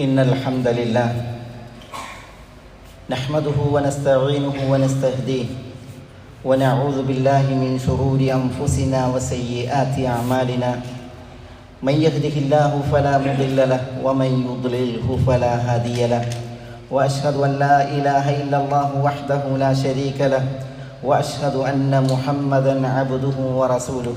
إن الحمد لله نحمده ونستعينه ونستهديه ونعوذ بالله من شرور أنفسنا وسيئات أعمالنا. من يهده الله فلا مضل له ومن يضلله فلا هادي له. وأشهد أن لا إله إلا الله وحده لا شريك له وأشهد أن محمدا عبده ورسوله.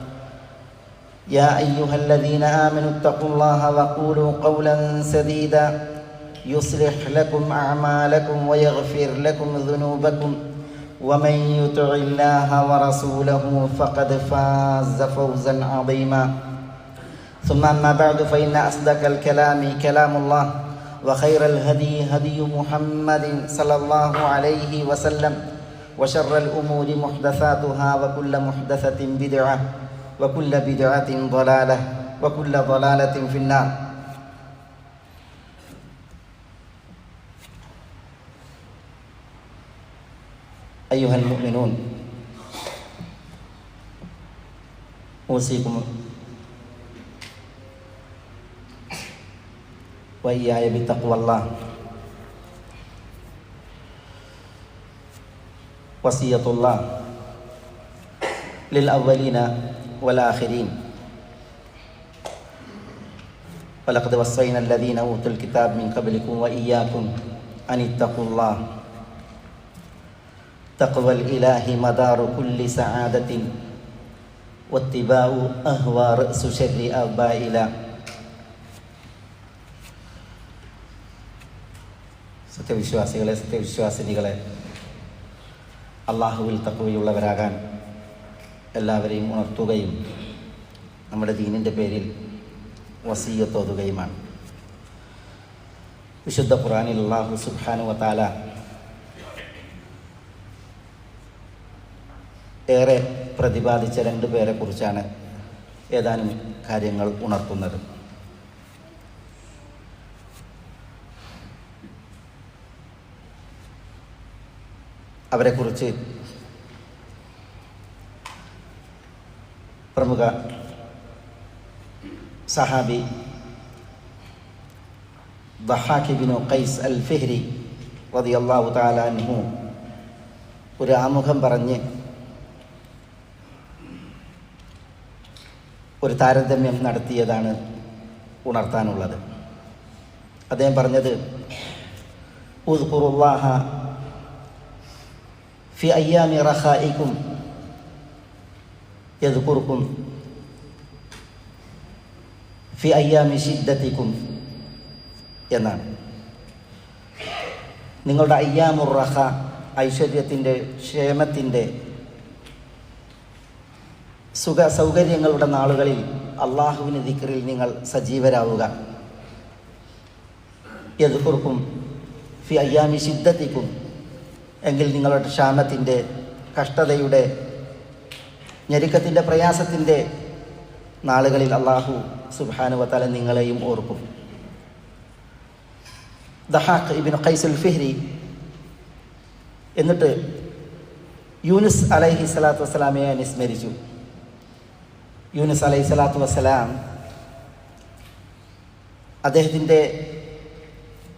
يا أيها الذين آمنوا اتقوا الله وقولوا قولا سديدا. يصلح لكم أعمالكم ويغفر لكم ذنوبكم. ومن يطع الله ورسوله فقد فاز فوزا عظيما. ثم أما بعد فإن أصدق الكلام كلام الله وخير الهدي هدي محمد صلى الله عليه وسلم وشر الأمور محدثاتها وكل محدثة بدعة. وكل بدعة ضلالة وكل ضلالة في النار. أيها المؤمنون أوصيكم وإياي بتقوى الله. وصية الله للأولين والآخرين ولقد وصينا الذين أوتوا الكتاب من قبلكم وإياكم أن اتقوا الله تقوى الإله مدار كل سعادة واتباع أهوى رأس شر آبائنا സത്യവിശ്വാസികളെ സത്യവിശ്വാസിനികളെ അള്ളാഹുവിൽ തക്കവയുള്ളവരാകാൻ എല്ലാവരെയും ഉണർത്തുകയും നമ്മുടെ ദീനിന്റെ പേരിൽ വസീയത്തോതുകയുമാണ് വിശുദ്ധ ഖുറാനിൽ അള്ളാഹു സുബാനു വത്താല ഏറെ പ്രതിപാദിച്ച രണ്ട് പേരെ കുറിച്ചാണ് ഏതാനും കാര്യങ്ങൾ ഉണർത്തുന്നത്. അവരെക്കുറിച്ച് പ്രമുഖ സഹാബി ദഹാഖിബിനു ഖൈസ് അൽ ഫിഹ്രി റതി അള്ളാഹു താലാൻഹു ഒരു ആമുഖം പറഞ്ഞ് ഒരു താരതമ്യം നടത്തിയതാണ് ഉണർത്താനുള്ളത്. അദ്ദേഹം പറഞ്ഞത് ഉദ്ഖുറുല്ലാഹ ഫി അയ്യാമി റഹായിക്കും യദ്കുർക്കും ഫി അയ്യാമി ഷിദ്ദത്തിക്കും എന്നാണ്. നിങ്ങളുടെ അയ്യാമുറഹ ഐശ്വര്യത്തിന്റെ ക്ഷേമത്തിന്റെ സുഖ സൗകര്യങ്ങളുടെ നാളുകളിൽ അള്ളാഹുവിന് ദിക്കറിൽ നിങ്ങൾ സജീവരാവുക. യദ്കുർക്കും ഫി അയ്യാമി ഷിദ്ദത്തിക്കും എങ്കിൽ നിങ്ങളുടെ ക്ഷാമത്തിന്റെ കഷ്ടതയുടെ ഞെരുക്കത്തിന്റെ പ്രയാസത്തിന്റെ നാളുകളിൽ അള്ളാഹു സുബാനുവത്തല നിങ്ങളെയും ഓർക്കും. ദഹാഖ് ഇബിൻ ഖൈസുൽ ഫിഹ്രി എന്നിട്ട് യൂനിസ് അലൈഹി സ്വലാത്തു വസ്സലാമയെ അനുസ്മരിച്ചു. യൂനിസ് അലൈഹി സ്വലാത്തു വസ്സലാം അദ്ദേഹത്തിന്റെ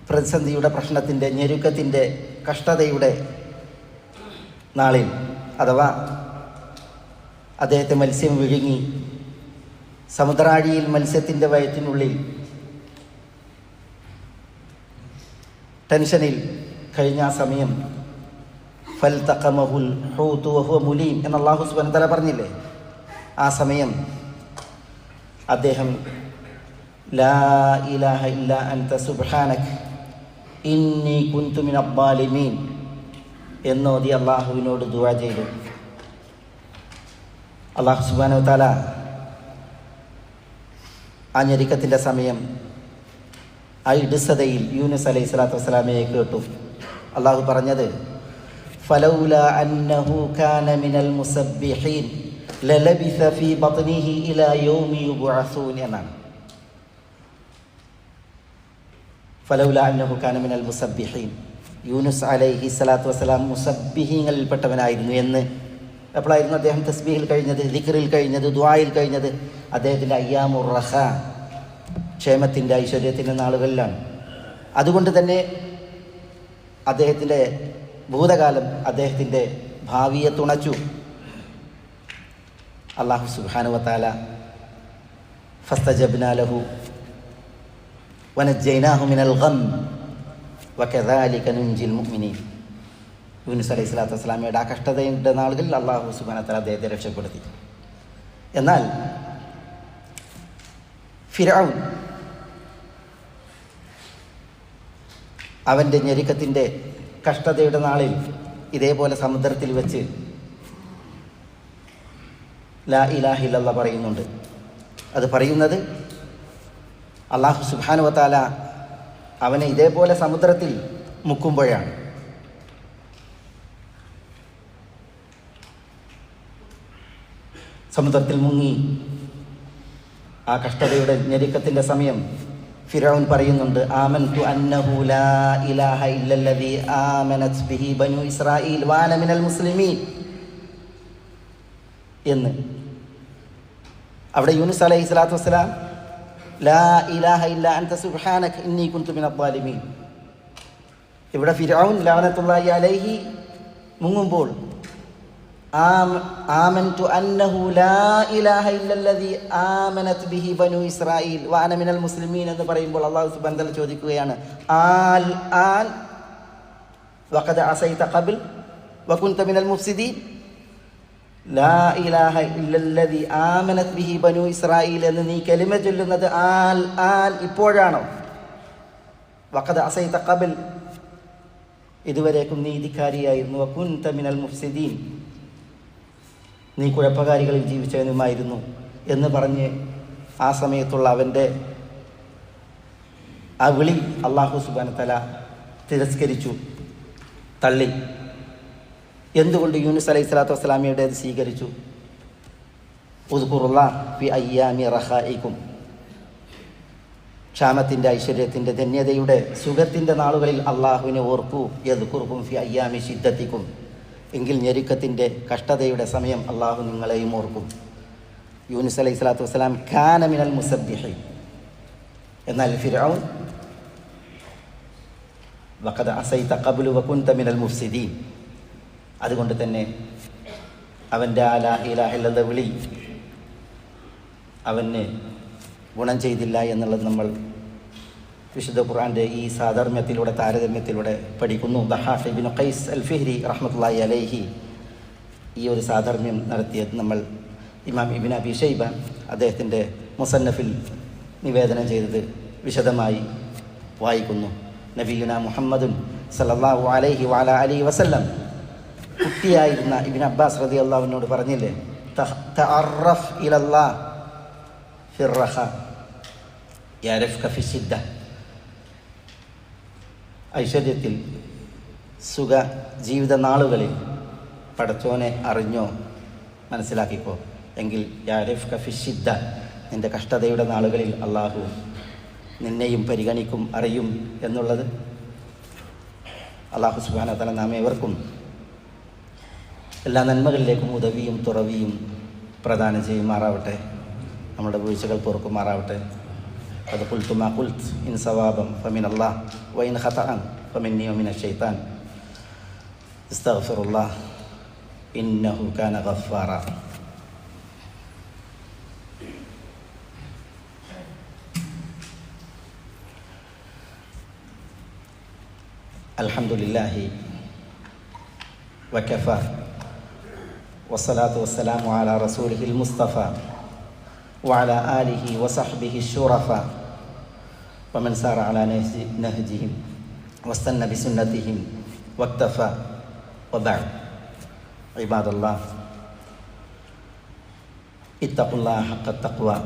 പ്രതിസന്ധിയുടെ പ്രശ്നത്തിന്റെ ഞെരുക്കത്തിന്റെ കഷ്ടതയുടെ നാളിൽ അഥവാ അദ്ദേഹത്തെ മത്സ്യം വിഴുങ്ങി. സമുദ്രാഴിയിൽ മത്സ്യത്തിന്റെ വയറ്റിനുള്ളിൽ ടെൻഷനിൽ കഴിഞ്ഞ ആ സമയം ഫൽ തക്കമഹുൽ വഹുവ മുലീം എന്ന് അള്ളാഹു സുബൻ തല പറഞ്ഞില്ലേ? ആ സമയം അദ്ദേഹം ലാ ഇലാഹ ഇല്ല അൻത സുബ്ഹാനക് ഇന്നി കുന്തു മിൻ അബ്ബാലിമീൻ എന്നോതി അള്ളാഹുവിനോട് ദുവാ ചെയ്തു. അള്ളാഹു സുബാനു താല ആ ഞെരുക്കത്തിന്റെ സമയം ആ ഇടുസതയിൽ യൂനുസ് അലൈഹി സ്വലാത്തു വസ്സലാമയെ കേട്ടു. അള്ളാഹു പറഞ്ഞത് അന്നഹു കാന മിനൽ ഫീ ബത്നിഹി ഇലാ യൗമി എന്നാണ്. അന്നഹു കാന മിനൽ യൂനുസ് അലൈഹി സ്വലാത്തു വസ്സലാം മുസബ്ബിഹീങ്ങളിൽപ്പെട്ടവനായിരുന്നു എന്ന് എപ്പോഴായിരുന്നു അദ്ദേഹം തസ്ബീഹിൽ കഴിഞ്ഞത് ദിക്റിൽ കഴിഞ്ഞത് ദ്വായിൽ കഴിഞ്ഞത്? അദ്ദേഹത്തിന്റെ അയ്യാമുർ റഹ ക്ഷേമത്തിന്റെ ഐശ്വര്യത്തിന്റെ നാളുകളിലാണ്. അതുകൊണ്ട് തന്നെ അദ്ദേഹത്തിന്റെ ഭൂതകാലം അദ്ദേഹത്തിന്റെ ഭാവിയെ തുണച്ചു. അള്ളാഹു സുബാനുവത്താല ഫസ്തജബ്നാലഹു വനജൈനാഹുമിനൽ ഗം വകദാലിക നുൻജിൽ മുഅ്മിനീൻ. യൂനുസ് അലൈഹി സ്വലാത്തു വസ്സലാമയുടെ ആ കഷ്ടതയുടെ നാളുകളിൽ അള്ളാഹു സുബാനത്തല അദ്ദേഹത്തെ രക്ഷപ്പെടുത്തി. എന്നാൽ ഫിറൌൻ അവന്റെ ഞെരുക്കത്തിന്റെ കഷ്ടതയുടെ നാളിൽ ഇതേപോലെ സമുദ്രത്തിൽ വെച്ച് ലാ ഇലാഹില്ല പറയുന്നുണ്ട്. അത് പറയുന്നത് അള്ളാഹു സുബാനുവത്താല അവനെ ഇതേപോലെ സമുദ്രത്തിൽ മുക്കുമ്പോഴാണ്. സമുദ്രത്തിൽ മുങ്ങി. ആ കഷ്ടതയുടെ ഞെരുക്കത്തിന്റെ സമയം ഫിറൌൻ പറയുന്നുണ്ട് ആമൻതു അന്നഹു ലാ ഇലാഹ ഇല്ലല്ലദി ആമനത് ബിഹി ബനു ഇസ്രായീൽ വാന മിനൽ മുസ്ലിമീൻ. എന്ന്. അവിടെ യൂനുസ് അലൈഹി സ്വലാത്തു വസ്സലാം ലാ ഇലാഹ ഇല്ല അൻത സുബ്ഹാനക ഇന്നി കുന്തു മിനൽ ളാലിമീൻ ഇവിടെ ഫിറൌൻ ലഅനത്തുള്ളാഹി അലൈഹി മുങ്ങുമ്പോൾ ആമൻതു അന്നഹു ലാ ഇലാഹ ഇല്ലല്ലദി ആമനത് ബിഹി ബനു ഇസ്രായീൽ വഅന മിനൽ മുസ്ലിമീൻ എന്ന് പറയുമ്പോൾ അല്ലാഹു സുബ്ഹാനഹു വതആല ചോദിക്കുകയാണ് ആൽ ആൻ വഖദ അസൈത ഖബൽ വകുൻത മിനൽ മുഫ്സിദീൻ? ലാ ഇലാഹ ഇല്ലല്ലദി ആമനത് ബിഹി ബനു ഇസ്രായീൽ എന്ന് നീ കലിമ ചൊല്ലുന്നത് ആൽ ആൻ ഇപ്പോഴാണോ? വഖദ അസൈത ഖബൽ ഇതുവരേക്കും നീ ധിക്കാരിയായിരുന്നു വകുൻത മിനൽ മുഫ്സിദീൻ. നീ കുഴപ്പകാരികളിൽ ജീവിച്ചവനുമായിരുന്നു എന്ന് പറഞ്ഞ് ആ സമയത്തുള്ള അവന്റെ ആ വിളി അള്ളാഹു സുബാനത്തല തിരസ്കരിച്ചു തള്ളി. എന്തുകൊണ്ട് യൂനുസ് അലൈഹി സ്വലാത്തു വസ്സലാമിയുടെ അത് സ്വീകരിച്ചു? ഉദ്ഖുറുള്ള പി അയ്യാമി റഹായിക്കും ക്ഷാമത്തിന്റെ ഐശ്വര്യത്തിന്റെ ധന്യതയുടെ സുഖത്തിന്റെ നാളുകളിൽ അള്ളാഹുവിനെ ഓർക്കൂ കുറുക്കും ഫി അയ്യാമി ശിദ്ധത്തിക്കും എങ്കിൽ ഞെരുക്കത്തിന്റെ കഷ്ടതയുടെ സമയം അള്ളാഹു നിങ്ങളെയും ഓർക്കും. യൂനിസ് അലൈഹി സ്വലാത്തു വസ്സലാം ഖാനമിനൽ മുസബ്ബിഹി എന്നാൽ ഫിറൌൻ വഖദ അസൈത കബുലു വകുന്ത മിനൽ മുഫ്സിദീൻ. അതുകൊണ്ട് തന്നെ അവന്റെ ആ ലാ ഇലാഹില്ലത വിളി അവന് ഗുണം ചെയ്തില്ല എന്നുള്ളത് നമ്മൾ വിശുദ്ധ ഖുർആന്റെ ഈ സാധർമ്മ്യത്തിലൂടെ താരതമ്യത്തിലൂടെ പഠിക്കുന്നു. ദഹാഫ് ഖൈസ് അൽ ഫിഹ്രി റഹ്മത്തുള്ളാഹി അലൈഹി. ഈ ഒരു സാധർമ്മ്യം നടത്തിയത് നമ്മൾ ഇമാം ഇബിൻ അബി ഷൈബ അദ്ദേഹത്തിന്റെ മുസന്നഫിൽ നിവേദനം ചെയ്തത് വിശദമായി വായിക്കുന്നു. നബീന മുഹമ്മദും സല്ലല്ലാഹു അലൈഹി വാല അലി വസല്ലം. കുട്ടിയായിരുന്ന ഇബിൻ അബ്ബാസ് റതി അള്ളാഹുവിനോട് പറഞ്ഞില്ലേ? ഇലല്ലാ ഫിർറഹ യഅരിഫ്ക ഫിശിദ്ദ ഐശ്വര്യത്തിൽ സുഖ ജീവിത നാളുകളിൽ പടച്ചോനെ അറിഞ്ഞോ? മനസ്സിലാക്കിക്കോ. എങ്കിൽ യാരിഫ് കഫിഷിദ്ദ നിന്റെ കഷ്ടതയുടെ നാളുകളിൽ അള്ളാഹു നിന്നെയും പരിഗണിക്കും അറിയും എന്നുള്ളത് അള്ളാഹു സുബാന തല നാം ഏവർക്കും എല്ലാ നന്മകളിലേക്കും ഉദവിയും തുറവിയും പ്രദാനം ചെയ്യുമാറാവട്ടെ. നമ്മുടെ വീഴ്ചകൾ പൊറുക്കുമാറാവട്ടെ. قد قلت ما قلت إن صوابا فمن الله وإن خطأ فمني ومن الشيطان. استغفر الله إنه كان غفارا. الحمد لله وكفى والصلاة والسلام على رسوله المصطفى. وعلى آله وصحبه الشرفاء. ومن سار على نهجهم واستنى بسنتهم واكتفى وبعد. عباد الله اتقوا الله حق التقوى.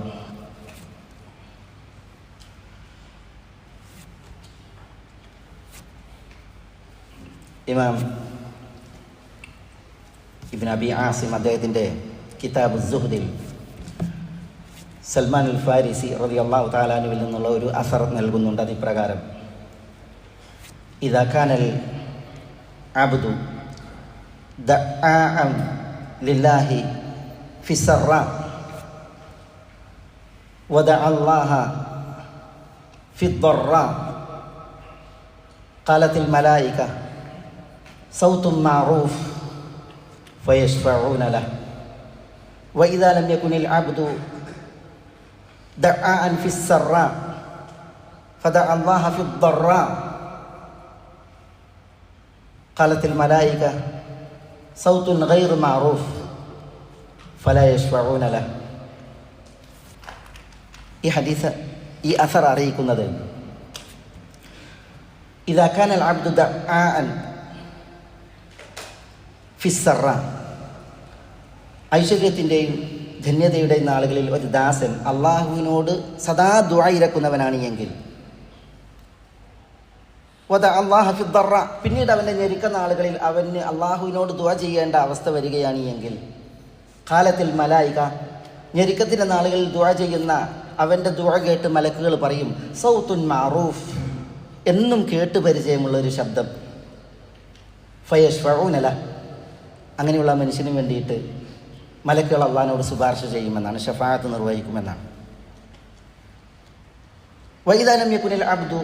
إمام ابن أبي عاصم അദ്ദേഹത്തിൻ്റെ كتاب الزهد സൽമാൻ ഉൽ ഫാരിസി റതി അള്ളാഹു താലാനുവിൽ നിന്നുള്ള ഒരു അസർ നൽകുന്നുണ്ട് അതിപ്രകാരം ഇതാക്കാനൽ അബ്ദു ദആഅൻ ലില്ലാഹി ഫിസറ ودعا الله في الضراء قالت الملائكة صوت معروف فيشفعون له وإذا لم يكن العبد دعاء في السراء فدعا الله في الضراء قالت الملائكة صوت غير معروف فلا يشفعون له ഈ ഹദീസ് ഈ അസർ അറിയിക്കുന്നത് ഇതാക്കാൻ അൽ അബ്ദു ദആഅൻ ഫിസ്സറ ഐശ്വര്യത്തിൻ്റെയും ധന്യതയുടെയും നാളുകളിൽ ഒരു ദാസൻ അള്ളാഹുവിനോട് സദാ ദുആ ഇരക്കുന്നവനാണ് എങ്കിൽ. വദ അള്ളാഹ ഫിദ്ദറ പിന്നീട് അവന്റെ ഞെരുക്ക നാളുകളിൽ അവന് അള്ളാഹുവിനോട് ദുവ ചെയ്യേണ്ട അവസ്ഥ വരികയാണ് എങ്കിൽ. കാലത്തിൽ മലായിക. ഞെരുക്കത്തിന്റെ നാളുകളിൽ ദുആ ചെയ്യുന്ന അവന്റെ ദുആ കേട്ട് മലക്കുകൾ പറയും സൗത്തുൻ മാറൂഫ് എന്നും കേട്ട് പരിചയമുള്ള ഒരു ശബ്ദം. ഫയഷ് അങ്ങനെയുള്ള മനുഷ്യന് വേണ്ടിയിട്ട് മലക്കുകൾ അള്ളഹാനോട് ശുപാർശ ചെയ്യുമെന്നാണ് ഷഫാത്ത് നിർവഹിക്കുമെന്നാണ്. വൈദാനം യക്കുനിൽ അബ്ദു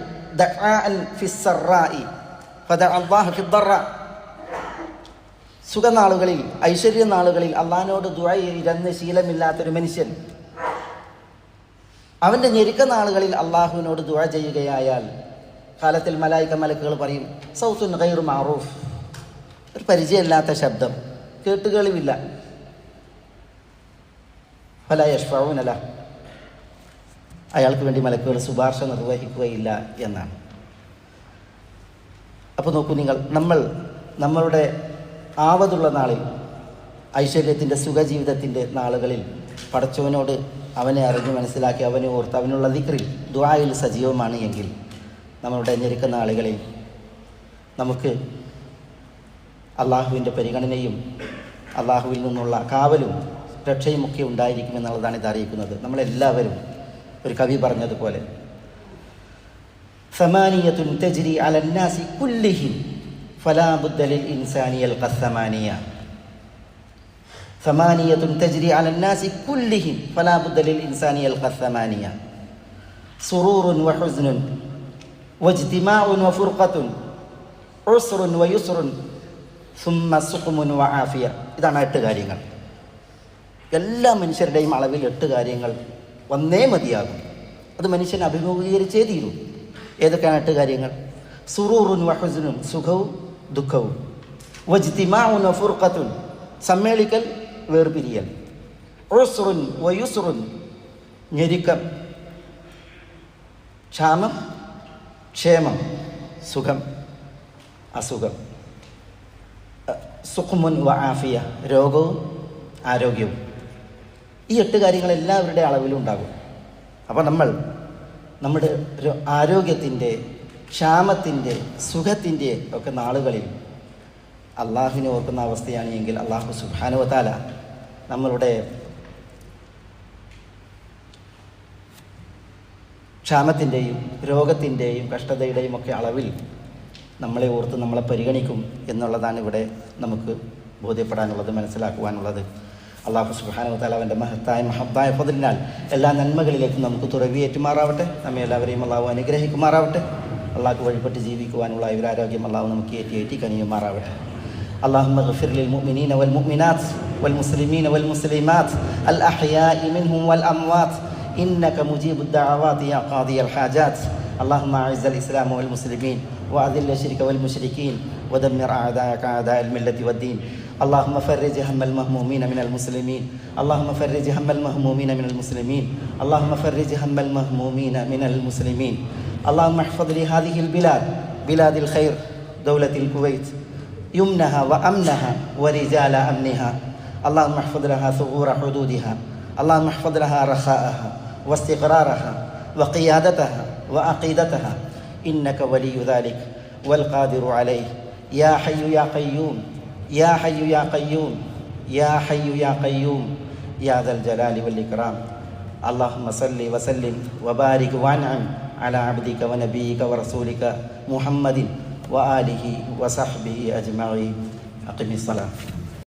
സുഖനാളുകളിൽ ഐശ്വര്യ നാളുകളിൽ അള്ളഹാനോട് ദുആ ഇരുന്ന് ശീലമില്ലാത്തൊരു മനുഷ്യൻ. അവന്റെ ഞെരുക്ക നാളുകളിൽ അള്ളാഹുവിനോട് ദുഴ ചെയ്യുകയായാൽ കാലത്തിൽ മലായിക്ക മലക്കുകൾ പറയും സൗത്തുൻ ഗൈർ മാറൂഫ് ഒരു പരിചയമില്ലാത്ത ശബ്ദം കേട്ടുകളിവില്ല. ഫല യഷ്ഫഊനല അയാൾക്ക് വേണ്ടി മലക്കുകൾ ശുപാർശ നിർവഹിക്കുകയില്ല എന്നാണ്. അപ്പോൾ നോക്കൂ നിങ്ങൾ നമ്മൾ നമ്മളുടെ ആവതുള്ള നാളിൽ ഐശ്വര്യത്തിന്റെ സുഖജീവിതത്തിന്റെ നാളുകളിൽ പടച്ചവനോട് അവനെ അറിഞ്ഞ് മനസ്സിലാക്കി അവനെ ഓർത്ത് അവനുള്ള ദിക്രി ദ്വായിൽ സജീവമാണ് എങ്കിൽ നമ്മളുടെ ഞെരുക്കുന്ന ആളുകളിൽ നമുക്ക് അള്ളാഹുവിന്റെ പരിഗണനയും അള്ളാഹുവിൽ നിന്നുള്ള കാവലും രക്ഷയുമൊക്കെ ഉണ്ടായിരിക്കും എന്നുള്ളതാണ് ഇത് അറിയിക്കുന്നത്. നമ്മളെല്ലാവരും ഒരു കവി പറഞ്ഞതുപോലെ. സമാനിയത്തുൻ തജ്രി അലന്നാസി കുല്ലിഹിൻ ഫലാബുദ്ദലിൽ ഇൻസാനിയൽ കസ്സമാനിയ സമാനിയത്തുൻ തജ്രി അലന്നാസി കുല്ലിഹിൻ ഫലാബുദ്ദലിൽ ഇൻസാനിയൽ കസ്സമാനിയ സുറൂറുൻ വഹുസ്നുൻ വജ്തിമാഉൻ വഫുർഖത്തുൻ ഉസ്റുൻ വയുസ്റുൻ സുമ്മ സുഖുമുൻ വ ആഫിയ. ഇതാണ് എട്ട് കാര്യങ്ങൾ. എല്ലാ മനുഷ്യരുടെയും അളവിൽ എട്ട് കാര്യങ്ങൾ വന്നേ മതിയാകും. അത് മനുഷ്യൻ അഭിമുഖീകരിച്ചേ തീരൂ. ഏതൊക്കെയാണ് എട്ട് കാര്യങ്ങൾ? സുറൂറുൻ വഹുസുനും സുഖവും ദുഃഖവും. വജ്തിമാഉൻ വഫുർഖത്തുൻ സമ്മേളിക്കൽ വേർപിരിയൽ. ഉസ്റുൻ വയുസുറുൻ ഞെരുക്കം ക്ഷാമം ക്ഷേമം സുഖം അസുഖം. സുഖമുൻ വ ആഫിയ രോഗവും ആരോഗ്യവും. ഈ എട്ട് കാര്യങ്ങൾ എല്ലാവരുടെ അളവിലും ഉണ്ടാകും. അപ്പോൾ നമ്മൾ നമ്മുടെ ഒരു ആരോഗ്യത്തിന്റെ ക്ഷാമത്തിന്റെ സുഖത്തിന്റെ ഒക്കെ നാളുകളിൽ അള്ളാഹുവിനെ ഓർക്കുന്ന അവസ്ഥയാണ് എങ്കിൽ അള്ളാഹു സുബാനുവത്താല നമ്മളുടെ ക്ഷാമത്തിന്റെയും രോഗത്തിന്റെയും കഷ്ടതയുടെയും ഒക്കെ അളവിൽ നമ്മളെ ഓർത്ത് നമ്മളെ പരിഗണിക്കും എന്നുള്ളതാണ് ഇവിടെ നമുക്ക് ബോധ്യപ്പെടാനുള്ളത് മനസ്സിലാക്കുവാനുള്ളത്. അള്ളാഹു സുബാനുവത്താല അവൻ്റെ മഹത്തായ മഹത്തായ പതിനാൽ എല്ലാ നന്മകളിലേക്കും നമുക്ക് തുറവിയേറ്റുമാറാവട്ടെ നമ്മെ എല്ലാവരെയും അള്ളാഹു അനുഗ്രഹിക്കുമാറാവട്ടെ അള്ളാഹ്ക്ക് വഴിപ്പെട്ട് ജീവിക്കുവാനുള്ള ഇവരാരോഗ്യം അള്ളാഹു നമുക്ക് ഏറ്റി ഏറ്റി കനിയുമാറാവട്ടെ اللهم اغفر للمؤمنين والمؤمنات والمسلمين والمسلمات الأحياء منهم والأموات إنك مجيب الدعوات يا قاضي الحاجات اللهم أعز الإسلام والمسلمين وأذل الشرك والمشركين ودمر أعداءك أعداء الملة والدين اللهم فرج هم المهمومين من المسلمين. اللهم فرج هم المهمومين من المسلمين. اللهم فرج هم المهمومين من المسلمين. اللهم احفظ لي هذه البلاد بلاد الخير دولة الكويت. يمنها وأمنها ورجال أمنها. اللهم احفظ لها ثغور حدودها. اللهم احفظ لها رخاءها واستقرارها وقيادتها وعقيدتها. إنك ولي ذلك والقادر عليه. يا حي يا قيوم. يا حي يا قيوم يا حي يا قيوم يا ذا الجلال والإكرام. اللهم صل وسلم وبارك وانعم على عبدك ونبيك ورسولك محمد وآله وصحبه أجمعين. أقم الصلاة.